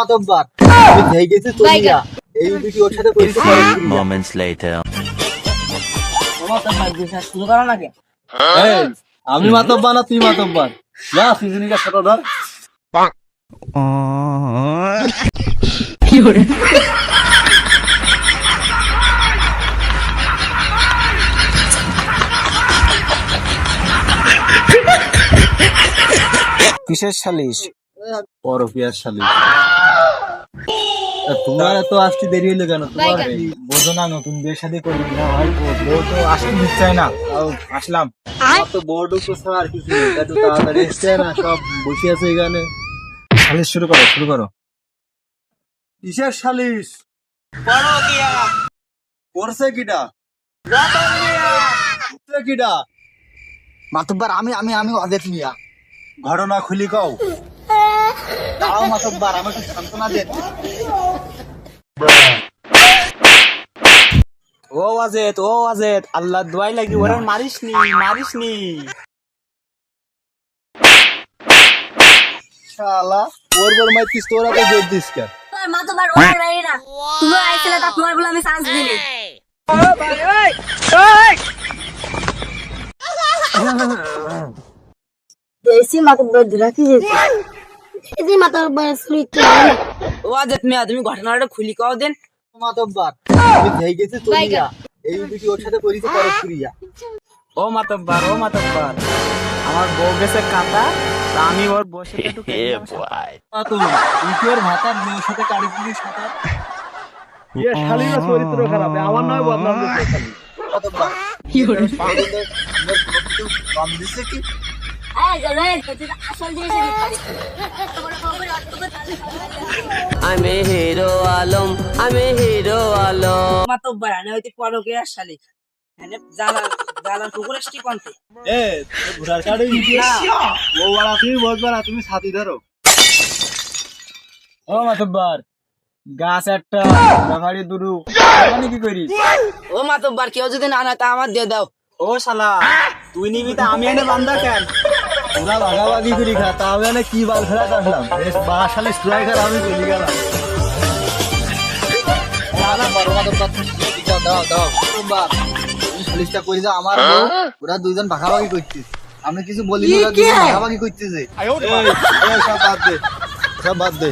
মাতব্বার চলিয়া এই দুটি ওর সাথে পরিচয় করে শুরু করো নাকি আমি মাতব্বার না তুই মাতব্বার যা সিজনিকার সাথে ধর। কিসের সালিশ? শালি তোমার এত আসতে দেরি হলো কেন? তোমার বোঝো না নতুন বিয়ের সাথে করবি না ভাই বউ তো আসতে দিচ্ছে না। আসলাম। তো বউ ঢুকতো ছাড়া কিছু নেই। তাড়াতাড়ি এসছে না সব বসে আছে এখানে। সালিশ শুরু করো শুরু করো। কিসের সালিশ করছে কিটা কিটা মাতব্বার আমি আমি আমি মিয়া। ঘটনা খুলি কও। তাও মাতব্বার আমাকে সান্ত্বনা দেন ও আজেত ও আজেত আল্লাহ দোয়াই লাগি ওরা মারিস নি মারিস নি। শালা ওর বর মাইতিস তোরা তো জোর দিস কে। তোমার মা তোমার ওর বাড়ি না। তুমি আইছিলে তা তোমার বলে আমি চান্স দিলি দেশি মাতব্বর ধরা কি যেতে এই মাতব্বর সুইট ও আজেত মিয়া তুমি ঘটনাটা খুলি কও দেন। মাতব্বার আমি থেকে গেছি চলিয়া এই দুটি ওর সাথে পরিচয় করে করিয়া ও মাতব্বার ও মাতব্বার আমার বউ গেছে কাটা তা আমি ওর বসে একটু কেটে Yeah, দিলাম সাথে। boy. তো তুই কি ওর ভাতার মেয়ের সাথে কাড়ি দিলি সাঁতার ইয়ে শালির চরিত্র খারাপ আমার নয় বদনাম দিচ্ছে খালি মাতব্বার কম দিছে কি? আমি হিরো আলম। আমি হিরো আলম। মাতব্বার আনে হইতে পরকে আসলে। এনে জালা জালা কুকুর আসছি কোনতে? এ ঘোড়ার কাড়ে ও বাড়া তুমি তুমি সাথী ধরো। ও মাতব্বার গাছ একটা ব্যাপারি দুরু। মানে কি করি ও মাতব্বার কেউ যদি না না তা আমার দিয়ে দাও। ও শালা তুই নিবি তা আমি এনে বান্ধা কেন? পুরা ভাগাভাগি করি খা তা আমি কি বাল ফেরাত আসলাম বেশ বাড়া শালে স্ট্রাইকার আমি চলে গেলাম। না না বড় দাও দাও দাও মাতব্বার করে দাও আমার ওরা দুইজন ভাগাভাগি করছিস আমি কিছু বলি ওরা ভাগাভাগি করতেছে। এই, এই, সব বাদ দে সব বাদ দে।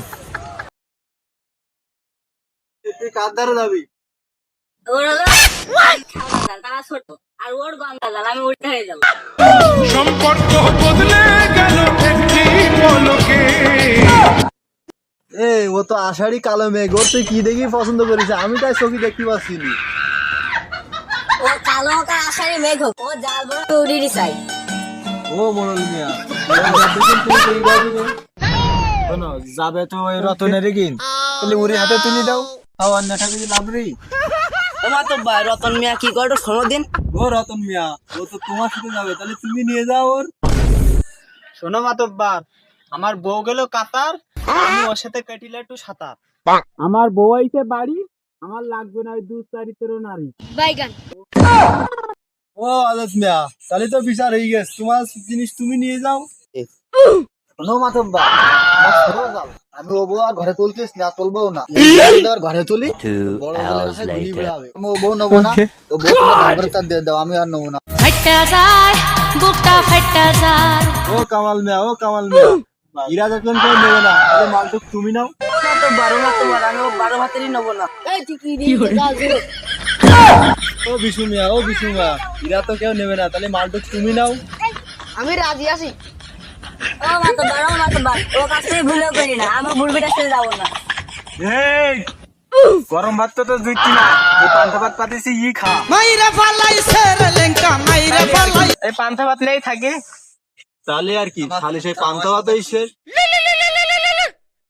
তুই কার দ্বারা যাবি? ওর তারা ছোট আর ওর গঙ্গা আমি উল্টা হয়ে যাব। সম্পর্ক বদলে গেল একটি পলকে। এই ও তো আষাঢ়ি কালো মেঘ ওর তুই কি দেখি পছন্দ করিস? আমি তাই চোখে দেখতে পাচ্ছি ও কালো হোক আর আষাঢ়ি মেঘ হোক ও জাল বড় উড়িয়ে চাই ও মরল মিয়া এবার দেখুন তুমি কি করবি গো? শোনো, যাবে তো ওই রতনের কিন তাহলে উড়ে হাতে তুলে দাও। তাও অন্যটা কিছু লাভ নেই ও মাতব্বার রতন মিয়া কি করো? শোনো দিন। ও রতন মিয়া ও তো তোমার সাথে যাবে তাহলে তুমি নিয়ে যাও ওর। শোনো মাতব্বার আমার বউ গেল কাতার আমি ওর সাথে কাটিলে একটু সাঁতার। আমার বউ আইছে বাড়ি আমার লাগবে না ওই দু চারিত্র নারী বাইগান। ও আলোচ মিয়া তাহলে তো বিচার হয়ে গেছে তোমার জিনিস তুমি নিয়ে যাও। শোনো মাতব্বা জাল। আমি ও বউ আর ঘরে তুলতিস না তুলবো না। ঘরে তুলি বড় বউ নেব না ও বউ দিয়ে দাও আমি আর নেব না। বুকটা ফাটা যায়। ও কামাল মিয়া ও কামাল মিয়া। ইরা যখন কেউ নেবে না মালটুক তুমি নাও। মাতব্বার আমি বারো ভাতেরই নেব না। এই তুই কি ও বিশু মিয়া ও বিশু মিয়া। ইরা তো কেউ নেবে না তাহলে মালটুক তুমি নাও। আমি রাজি আছি। ও মাতবার ও মাতবার ও কাছ থেকে করি না। আমার ভুলবিটা ছেড়ে যাব না। এই গরম ভাত তো দুই জুইতি না। এই পান্তা ভাত পাতিছি ই খা। মাইরা ফালাইছে রে লেঙ্কা মাইরা ফালাই। এই পান্তা ভাত নেই থাকে। তাহলে আর কি খালি সেই পান্তা ভাত শেষ।